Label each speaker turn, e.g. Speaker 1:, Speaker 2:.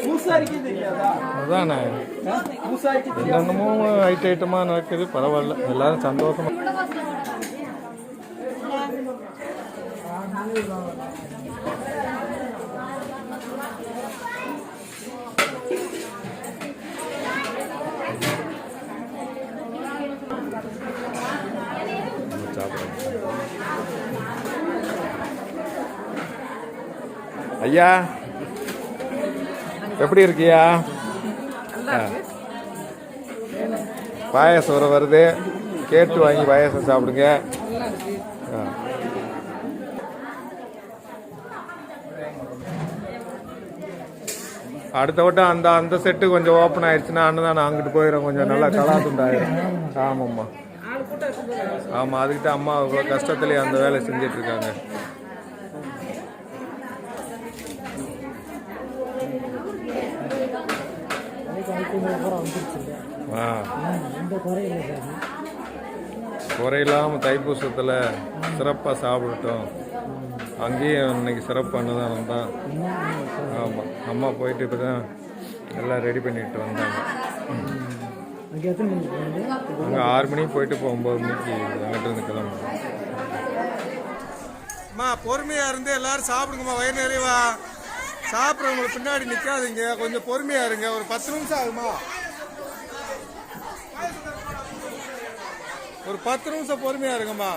Speaker 1: பூசாரிக்கு தெரியாதா
Speaker 2: அதானே ஐட்ட ஐட்டமாக நடக்குது பரவாயில்ல. எல்லாரும் சந்தோஷமா. சாப்பிடுறேன் ஐயா எப்படி இருக்கியா. பாயாசம் வர வருது. கேட்டு வாங்கி பாயாசம் சாப்பிடுங்க. அடுத்த வட்டம் அந்த அந்த செட்டு கொஞ்சம் ஓப்பன் ஆயிடுச்சுன்னா அண்ணன் அங்கிட்டு போயிடும் கொஞ்சம் நல்லா கலாத்துண்டாயிரும். ஆமாம்மா. ஆமாம் அதுக்கிட்ட அம்மா இவ்வளோ கஷ்டத்துலேயே அந்த வேலையை செஞ்சுட்டு ஆ. குறையில்லாமல் தைப்பூசத்தில் சிறப்பாக சாப்பிடட்டும் அங்கேயும் இன்னைக்கு சிறப்பு அன்னதானம் தான். ஆமாம் அம்மா போயிட்டு இப்போ தான் எல்லாம் ரெடி பண்ணிட்டு வந்தாங்க. அங்கே ஆறு மணிக்கு போயிட்டு இப்போ ஒம்பது மணிக்கு அங்கிட்ட இருந்து கிளம்புறோம். அம்மா பொறுமையாக இருந்து எல்லாரும் சாப்பிடுங்கம்மா வயிறு நிறைவா. சாப்பிட்றவங்களுக்கு பின்னாடி நிற்காதீங்க கொஞ்சம் பொறுமையாக இருங்க. ஒரு பத்து நிமிஷம் ஆகுமா? ஒரு பத்து நிமிஷம் பொறுமையாக இருங்கம்மா.